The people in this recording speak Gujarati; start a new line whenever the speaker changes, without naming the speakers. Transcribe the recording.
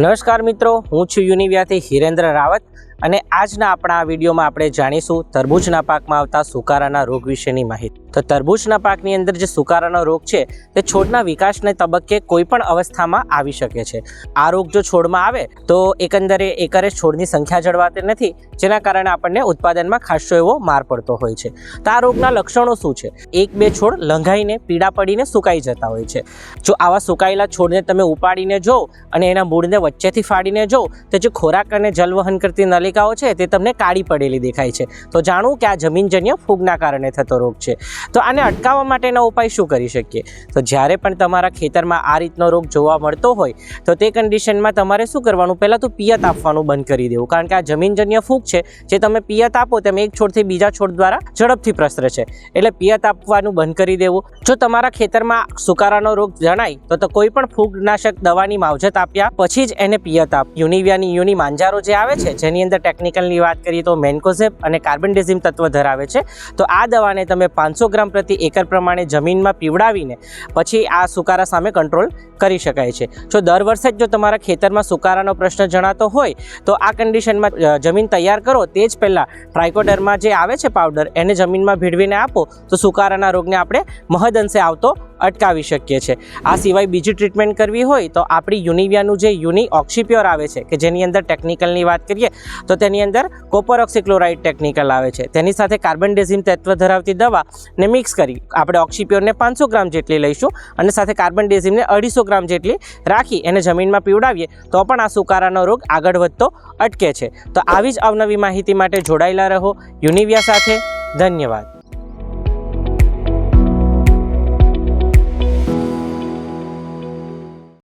નમસ્કાર મિત્રો હું છું યુનિવ્યાથી હિરેન્દ્ર રાવત. અને આજના આપણા આ વિડીયોમાં આપણે જાણીશું તરબૂચના પાકમાં આવતા સુકારાના રોગ વિશેની માહિતી. તો તરબૂચના પાકની અંદર જે સુકારાનો રોગ છે, તે છોડના વિકાસને તબક્કે કોઈ પણ અવસ્થામાં આવી શકે છે. આ રોગ જો છોડમાં આવે, તો એકંદરે એકરે છોડની સંખ્યા જળવાતી નથી, જેના કારણે આપણને ઉત્પાદનમાં ખાસો એવો માર પડતો હોય છે. તો આ રોગના લક્ષણો શું છે? એક, બે છોડ લંઘાઈને પીડા પડીને સુકાઈ જતા હોય છે. જો આવા સુકાયેલા છોડને તમે ઉપાડીને જો અને એના મૂળને વચ્ચેથી ફાડીને જો તો જે ખોરાક અને જલવહન કરતી નલિકાઓ છે તે તમને કાળી પડેલી દેખાય છે. તો જાણવું કે આ જમીનજન્ય ફૂગના કારણે થતો રોગ છે. તો આને અટકાવવા માટેના ઉપાય શું કરી શકીએ? તો જ્યારે પણ તમારા ખેતરમાં આ રીતનો રોગ જોવા મળતો હોય, તો તે કન્ડિશનમાં તમારે શું કરવાનું? પહેલાં તો પિયત આપવાનું બંધ કરી દેવું. કારણ કે આ જમીનજન્ય ફૂગ છે, જે તમે પિયત આપો તેમ એક છોડથી બીજા છોડ દ્વારા ઝડપથી પ્રસરે છે. એટલે પિયત આપવાનું બંધ કરી દેવું. જો તમારા ખેતરમાં સુકારાનો રોગ જણાય, તો તો કોઈ પણ ફૂગનાશક દવાની માવજત આપ્યા, પછી જ એને પિયત આપ. યુનિવિયાની યુની માંજારો જે આવે છે, જેની અંદર ટેકનિકલની વાત કરીએ તો મેન્કોઝેપ અને કાર્બનડેઝિમ તત્વ ધરાવે છે. તો આ દવાને તમે પાંચસો ગ્રામ પ્રતિ એકર પ્રમાણે જમીનમાં પીવડાવીને પછી આ સુકારા સામે કંટ્રોલ કરી શકાય છે. જો દર વર્ષે જ જો તમારા ખેતરમાં સુકારાનો પ્રશ્ન જણાતો હોય, તો આ કન્ડિશનમાં જમીન તૈયાર કરો. તે જ પહેલાં ટ્રાઇકોડરમાં જે આવે છે પાવડર એને જમીનમાં ભેળવીને આપો, તો સુકારાના રોગને આપણે મહદઅંશે આવતો અટકાવી શકીએ છીએ. આ સિવાય બીજી ટ્રીટમેન્ટ કરવી હોય, તો આપણી યુનિવિયાનું જે યુનિ ઓક્સિપ્યોર આવે છે, કે જેની અંદર ટેકનિકલની વાત કરીએ તો તેની અંદર કોપર ઓક્સિક્લોરાઇડ ટેકનિકલ આવે છે. તેની સાથે કાર્બન ડેઝિમ તત્વ ધરાવતી દવાને મિક્સ કરી આપણે ઓક્સિપ્યોરને પાંચસો ગ્રામ જેટલી લઈશું અને સાથે કાર્બન ડેઝિમને અઢીસો ગ્રામ જેટલી રાખી એને જમીનમાં પીવડાવીએ તો પણ આ સુકારાનો રોગ આગળ વધતો અટકે છે. તો આવી જ અવનવી માહિતી માટે જોડાયેલા રહો. યુનિવિયા સાથે. ધન્યવાદ.